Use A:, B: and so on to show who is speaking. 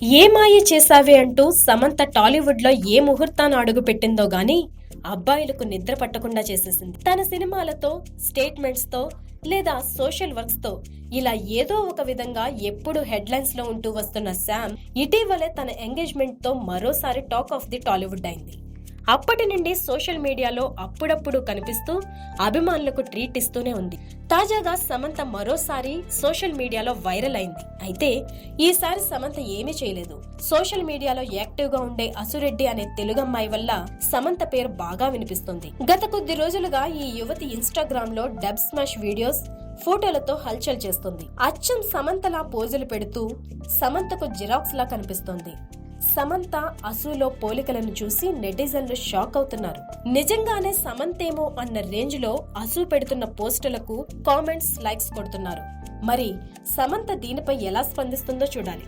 A: ఏ మాయ చేసావే అంటూ సమంత టాలీవుడ్లో ఏ ముహూర్తాన్ని అడుగుపెట్టిందో గాని అబ్బాయిలకు నిద్ర పట్టకుండా చేసేసింది. తన సినిమాలతో స్టేట్మెంట్స్తో లేదా సోషల్ వర్క్స్తో ఇలా ఏదో ఒక విధంగా ఎప్పుడు హెడ్లైన్స్లో ఉంటూ వస్తున్న శామ్ ఇటీవలే తన ఎంగేజ్మెంట్తో మరోసారి టాక్ ఆఫ్ ది టాలీవుడ్ అయింది. అప్పటి నుండి సోషల్ మీడియాలో అప్పుడప్పుడు కనిపిస్తూ అభిమానులకు ట్రీట్ ఇస్తూనే ఉంది. తాజాగా సమంత మరోసారి సోషల్ మీడియాలో వైరల్ అయింది. అయితే ఈసారి సమంత ఏమీ చేయలేదు. సోషల్ మీడియాలో యాక్టివ్గా ఉండే అసురెడ్డి అనే తెలుగమ్మాయి వల్ల సమంత పేరు బాగా వినిపిస్తుంది. గత కొద్ది రోజులుగా ఈ యువతి ఇన్స్టాగ్రామ్లో డబ్ స్మాష్ వీడియోస్ ఫోటోలతో హల్చల్ చేస్తుంది. అచ్చం సమంతలా పోజులు పెడుతూ సమంతకు జిరాక్స్ లా కనిపిస్తుంది. సమంత అసూలో పోలికలను చూసి నెటిజన్లు షాక్ అవుతున్నారు. నిజంగానే సమంతేమో అన్న రేంజ్లో అసూ పెడుతున్న పోస్టులకు కామెంట్స్ లైక్స్ కొడుతున్నారు. మరి సమంత దీనిపై ఎలా స్పందిస్తుందో చూడాలి.